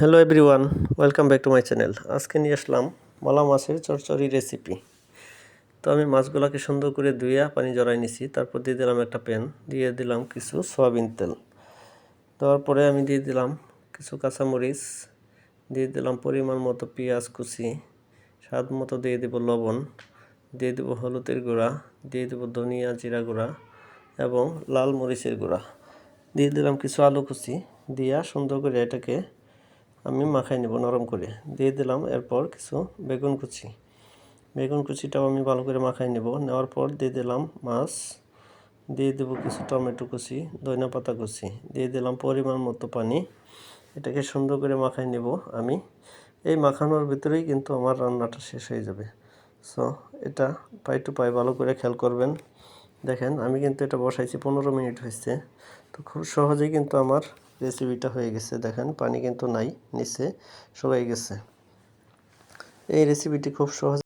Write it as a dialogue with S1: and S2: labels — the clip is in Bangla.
S1: Hello everyone welcome back to my channel আজকে নিয়ে আসলাম মলা মাছের চরচরি রেসিপি তো আমি মাছগুলোকে সুন্দর করে ধুইয়া পানি জড়াই নিছি, তারপর দিয়ে দিলাম একটা প্যান দিয়ে দিলাম কিছু সয়াবিন তেল। দেওয়ার পরে আমি দিয়ে দিলাম কিছু কাঁচামরিচ, দিয়ে দিলাম পরিমাণ মতো পেঁয়াজ কুচি, স্বাদ মতো দিয়ে দেবো লবণ, দিয়ে দেবো হলুদের গুঁড়া, দিয়ে দেবো ধনিয়া জিরা গুঁড়া এবং লাল মরিচের গুঁড়া। দিয়ে দিলাম কিছু আলু কুচি, দিয়া সুন্দর করে এটাকে আমি মাখাই নেব, নরম করে। দিয়ে দিলাম এরপর কিছু বেগুন কুচি। বেগুন কুচিটাও আমি ভালো করে মাখাই নেব। নেওয়ার পর দিয়ে দিলাম মাছ। দিয়ে দেব কিছু টমেটো কুচি, ধনিয়া পাতা কুচি। দিয়ে দিলাম পরিমাণ মতো পানি। এটাকে সুন্দর করে মাখাই নেব আমি। এই মাখানোর ভিতরেই কিন্তু আমার রান্নাটা শেষ হয়ে যাবে। সো এটা পাই টু পাই ভালো করে খেয়াল করবেন। দেখেন, আমি কিন্তু এটা বসাইছি পনেরো মিনিট হয়েছে। তো খুব সহজেই কিন্তু আমার রেসিপিটা হয়ে গেছে দেখেন পানি কিন্তু নাই নিচে সবাই গেছে। এই রেসিপিটি খুব সহজ